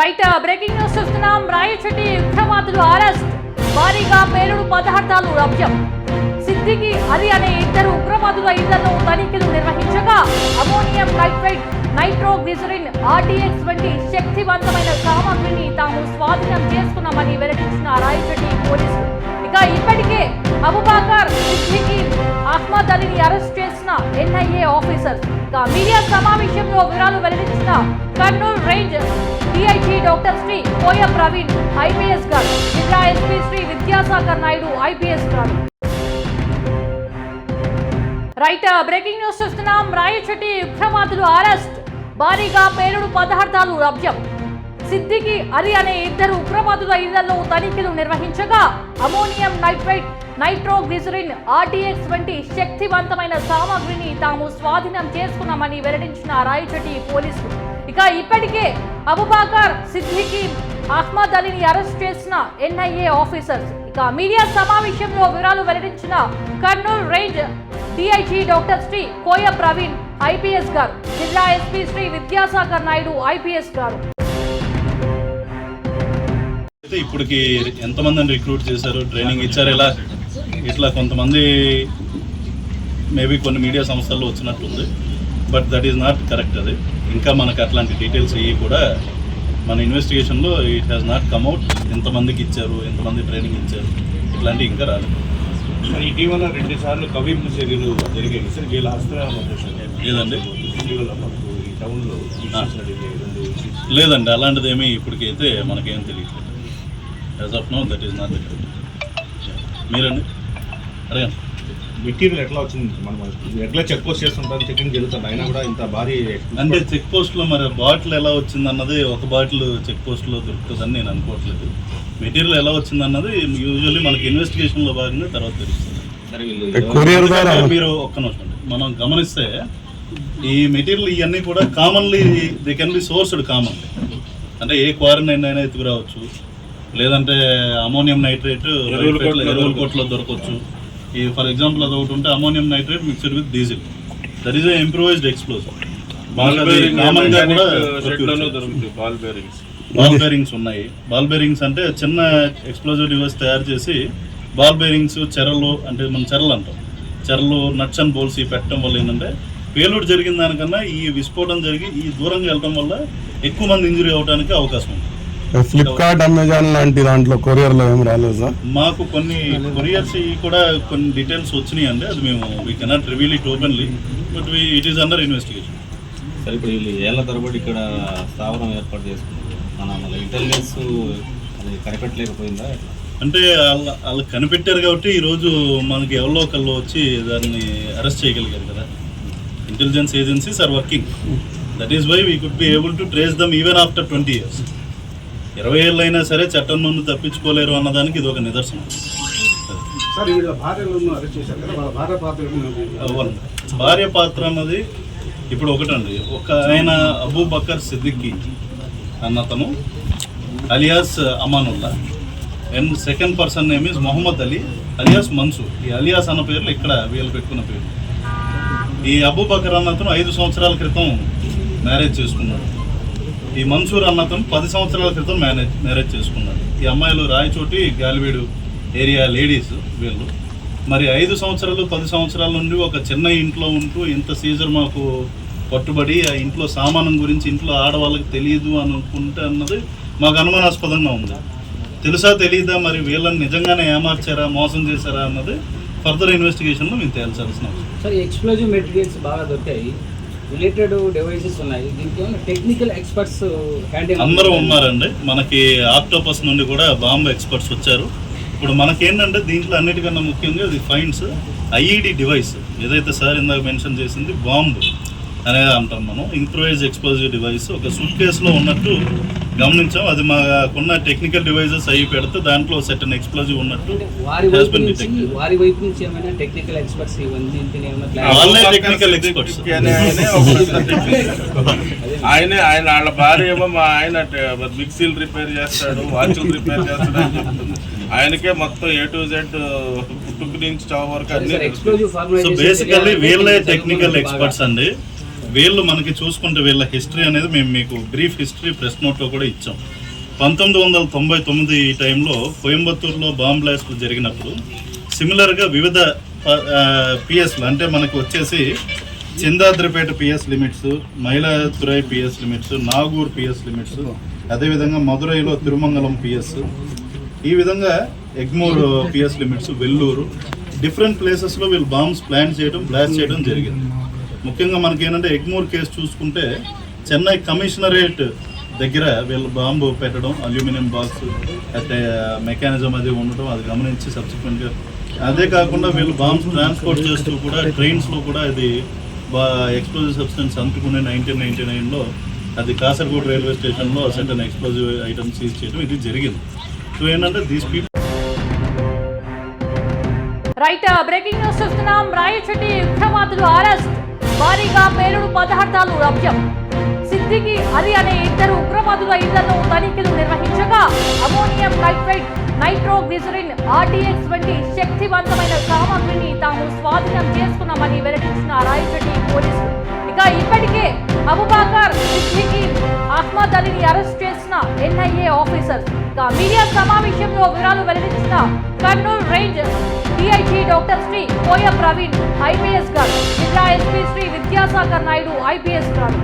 Right uh, breaking news చూస్తున్నాం. రాయచెట్టి ఉగ్రవాదులు arrest. భారీగా పేలుడు పదార్థాలు లభ్యం. సిద్దికి అది అనే ఇద్దరు ఉగ్రవాదుల ఇళ్ళను తనిఖీలు నిర్వహించగా అమోనియం నైట్రైట్ నైట్రోగ్లిజరిన్ ఆర్టీఎక్స్ వంటి శక్తివంతమైన సామాగ్రిని తాము స్వాధీనం చేసుకున్నామని వెల్లడించిన రాయచెట్టి పోలీసులు. ఇక ఇప్పటికే అబుబాకర్ సిద్దికి అహ్మద్ అలీని అరెస్ట్ చేసిన ఎన్ఐఏ ఆఫీసర్. మీడియా సమావేశంలో వివరాలు వెల్లడించిన Kurnool range DIG doctor Shri Koya Praveen IPS గారు. జిల్లా ఎస్పీ శ్రీ విద్యాసాగర్ నాయుడు ఐపీఎస్ గారు. రైట్ బ్రేకింగ్ న్యూస్ చూస్తున్నాం. రాయచోటి ఉగ్రవాదులు అరెస్ట్. భారీగా పేలుడు పదార్థాలు లభ్యం. సిద్దికి అలీ అనే ఇద్దరు ఉగ్రవాదుల ఇళ్ళలో తనిఖీలు నిర్వహించగా అమోనియం నైట్రైట్ నైట్రోగ్లిజరిన్ ఆర్టీఎక్స్ వంటి శక్తివంతమైన సామాగ్రిని తాము స్వాధీనం చేసుకున్నామని వెల్లడించిన రాయచోటి పోలీసులు. ఇక ఇప్పటికే అబుబాకర్ సిద్దికి అహ్మద్ అలీని అరెస్ట్ చేసిన ఎన్ఐఏ ఆఫీసర్స్. ఇక మీడియా సమావేశంలో వివరాలు వెల్లడించిన Kurnool range DIG doctor Shri Koya Praveen IPS గారు. జిల్లా ఎస్పీ శ్రీ విద్యాసాగర్ నాయుడు ఐపీఎస్ గారు. ఇప్పటికి ఎంతమందిని రిక్రూట్ చేశారు? ట్రైనింగ్ ఇచ్చారు? ఎలా? ఇట్లా కొంతమంది మేబీ కొన్ని మీడియా సంస్థల్లో వచ్చినట్టుంది but that is not correct అది. ఇంకా మనకు అట్లాంటి డీటెయిల్స్ ఇవి కూడా మన ఇన్వెస్టిగేషన్లో ఇట్ హ్యాస్ నాట్ కమ్అవుట్ ఎంతమందికి ఇచ్చారు ఎంతమంది ట్రైనింగ్ ఇచ్చారు ఇట్లాంటివి ఇంకా రాలేదు. మరి ఇటీవల రెండు సార్లు కవింపు చర్యలు జరిగాయి. సార్ వీళ్ళ లేదండి. టౌన్లో లేదండి అలాంటిది ఏమీ ఇప్పటికైతే మనకేం తెలియట్లేదు. As of now that is not the మీరండి? అడగండి. మెటీరియల్ ఎట్లా వచ్చింది? మనం ఎట్లా చెక్ పోస్ట్ చేస్తుంటాం? చెకింగ్ జరుగుతుంది? అయినా కూడా ఇంత భారీ అంటే చెక్ పోస్ట్లో మరి బాటిల్ ఎలా వచ్చింది అన్నది ఒక బాటిల్ చెక్ పోస్ట్లో దొరుకుతుందని నేను అనుకోవట్లేదు. మెటీరియల్ ఎలా వచ్చింది అన్నది యూజువల్లీ మనకి ఇన్వెస్టిగేషన్లో భాగంగా తర్వాత తెలుస్తుంది. మీరు ఒక్క నిమిషం అండి. మనం గమనిస్తే ఈ మెటీరియల్ ఇవన్నీ కూడా commonly they can be sourced common అంటే ఏ క్వారంటైన్ అయినా ఎత్తుకురావచ్చు. లేదంటే అమోనియం నైట్రేట్ ఎరువుల కొట్లో దొరకవచ్చు. ఈ ఫర్ ఎగ్జాంపుల్ అది ఒకటి ఉంటే ammonium nitrate mixed with diesel. That is improvised explosive ball bearings ball bearings ఉన్నాయి. బాల్ బేరింగ్స్ అంటే చిన్న ఎక్స్ప్లోజివ్ డివైస్ తయారు చేసి బాల్ బేరింగ్స్ చెరలు అంటే మనం చెరలు అంటాం. చెరలు నట్స్ అండ్ బోల్స్ పెట్టడం వల్ల ఏంటంటే పేలుడు జరిగిన దానికన్నా ఈ విస్ఫోటనం జరిగి ఈ దూరంగా వెళ్ళడం వల్ల ఎక్కువ మంది ఇంజురీ అవడానికి అవకాశం ఉంది. ఫ్లిప్కార్ట్ అమెజాన్ లాంటి దాంట్లో కొరియర్లో ఏం రాలేదు సార్. మాకు కొన్ని కొరియర్స్ కూడా కొన్ని డీటెయిల్స్ వచ్చినాయి అండి. అది మేము we cannot reveal it openly but it is under investigation సరే ఇప్పుడు వీళ్ళు ఏళ్ళ తరబడి ఇక్కడ స్థావరం ఏర్పాటు చేసుకున్నారు మన మన ఇంటెలిజెన్స్ అది కనిపెట్టలేకపోయిందా? అంటే వాళ్ళ వాళ్ళు కనిపెట్టారు కాబట్టి ఈరోజు మనకి ఎవరో ఒకళ్ళు వచ్చి దాన్ని అరెస్ట్ చేయగలిగారు కదా. Intelligence agencies are working that is why we could be able to trace them even after twenty years ఇరవై ఏళ్ళు అయినా సరే చట్టం నుండి తప్పించుకోలేరు అన్నదానికి ఇది ఒక నిదర్శనం. భార్య పాత్ర. భార్య అన్నది ఇప్పుడు ఒకటండి. ఒక ఆయన Abu Bakar Siddiqui అన్నతను alias Amanullah. And second person name is Mohammed Ali alias Mansoor. ఈ అలియాస్ అన్న పేర్లు ఇక్కడ వీళ్ళు పెట్టుకున్న పేరు ఈ అబూ బకర్ అన్నతను ఐదు సంవత్సరాల క్రితం మ్యారేజ్ చేసుకున్నాడు. ఈ మన్సూర్ అన్నతను పది సంవత్సరాల క్రితం మ్యారేజ్ మ్యారేజ్ చేసుకున్నాడు. ఈ అమ్మాయిలు రాయచోటి గాలివీడు ఏరియా లేడీస్ వీళ్ళు. మరి ఐదు సంవత్సరాలు పది సంవత్సరాల నుండి ఒక చిన్న ఇంట్లో ఉంటూ ఇంత సీజర్ మాకు పట్టుబడి ఆ ఇంట్లో సామానం గురించి ఇంట్లో ఆడవాళ్ళకి తెలియదు అని అనుకుంటే అన్నది మాకు అనుమానాస్పదంగా ఉంది. తెలుసా తెలియదా మరి వీళ్ళని నిజంగానే ఏమార్చారా మోసం చేశారా అన్నది ఫర్దర్ ఇన్వెస్టిగేషన్లో మేము తేల్చాల్సిన అవసరం. సార్ ఎక్స్ప్లోజివ్ మెటీరియల్స్ బాగా దొరికాయి. రిలేటెడ్ డివైసెస్ ఉన్నాయి. దీనికి టెక్నికల్ ఎక్స్పర్ట్స్ హ్యాండిల్ అందరూ ఉన్నారండి. మనకి ఆక్టోపస్ నుండి కూడా బాంబు ఎక్స్పర్ట్స్ వచ్చారు. ఇప్పుడు మనకేంటంటే దీంట్లో అన్నిటికన్నా ముఖ్యంగా ఇది ఫైన్స్ ఐఈడి డివైస్ ఏదైతే సార్ ఇందాక మెన్షన్ చేసింది బాంబు అనేది అంటాం మనం. ఇంప్రూవైజ్ ఎక్స్ప్లోజివ్ డివైస్ ఒక సూట్ కేసులో ఉన్నట్టు గమనించాం. అది మాకున్న టెక్నికల్ డివైజెస్ అవి పెడితే దాంట్లో సెటన్ ఎక్స్ప్లోజివ్ ఉన్నట్టు వారి వైపు నుంచి detected. వారి వైపు నుంచి ఏమైనా టెక్నికల్ ఎక్స్పర్ట్స్ వాళ్ళే టెక్నికల్ ఎక్స్పర్ట్స్ ఆయనే ఆయనే వాళ్ళ భార్య ఏమో మా ఆయన మిక్సీలు రిపేర్ చేస్తాడు వాచ్లు రిపేర్ చేస్తాడు అని చెప్తుంది. ఆయనకే మొత్తం ఏ టు జెడ్ పుట్టుకు నుంచి చావు వరకు అన్ని బేసికల్లీ వీళ్ళే టెక్నికల్ ఎక్స్పర్ట్స్ అండి. వీళ్ళు మనకి చూసుకుంటే వీళ్ళ హిస్టరీ అనేది మేము మీకు బ్రీఫ్ హిస్టరీ ప్రెస్ నోట్లో కూడా ఇచ్చాం. పంతొమ్మిది వందల తొంభై తొమ్మిది ఈ టైంలో కోయంబత్తూరులో బాంబ్ బ్లాస్ట్లు జరిగినప్పుడు సిమిలర్గా వివిధ పిఎస్లు అంటే మనకు వచ్చేసి Chintadripet PS limits మహిళాదురై PS limits Nagore PS limits అదేవిధంగా మదురైలో తిరుమంగళం పిఎస్ ఈ విధంగా Egmore PS limits Vellore different ప్లేసెస్లో వీళ్ళు బాంబ్స్ ప్లాన్ చేయడం బ్లాస్ట్ చేయడం జరిగింది. ముఖ్యంగా మనకి ఏంటంటే ఎగ్మూర్ కేసు చూసుకుంటే చెన్నై కమిషనరేట్ దగ్గర వీళ్ళు బాంబు పెట్టడం అల్యూమినియం బాక్స్ అంటే మెకానిజం అది ఉండటం అది గమనించి సబ్సిక్వెంట్గా అదే కాకుండా వీళ్ళు బాంబ్స్ ట్రాన్స్పోర్ట్ చేస్తూ కూడా ట్రైన్స్లో కూడా ఇది బా ఎక్స్ప్లోజివ్ సబ్స్టెన్స్ అందుకునే నైన్టీన్ నైన్టీ నైన్లో అది కాసర్గోడ్ రైల్వే స్టేషన్లో సర్టన్ ఎక్స్ప్లోజివ్ ఐటమ్స్ సీజ్ చేయడం ఇది జరిగింది. సో ఏంటంటే these people right breaking news చూస్తున్నాం. రాయచోటి ఉగ్రవాదులు అరెస్ట్. భారీగా పేలుడు పదార్థాలు లభ్యం. సిద్దికి అలీ అనే ఇద్దరు ఉగ్రవాదుల ఇళ్ళలో తనిఖీలు నిర్వహించగా అమోనియం నైట్రైట్ నైట్రోగ్లిజరిన్ ఆర్టీఎక్స్ వంటి శక్తివంతమైన సామాగ్రిని తాము స్వాధీనం చేసుకున్నామని వెల్లడించిన రాయచోటి పోలీసులు. ఇక ఇప్పటికే అబుబాకర్ సిద్దికి అహ్మద్ అలీని అరెస్ట్ చేసిన ఎన్ఐఏ ఆఫీసర్. మీడియా సమావేశంలో వివరాలు వెల్లడించిన Kurnool range DIG doctor Shri Koya Praveen IPS గారు జిల్లా ఎస్పీ శ్రీ విద్యాసాగర్ నాయుడు ఐపీఎస్ గారు.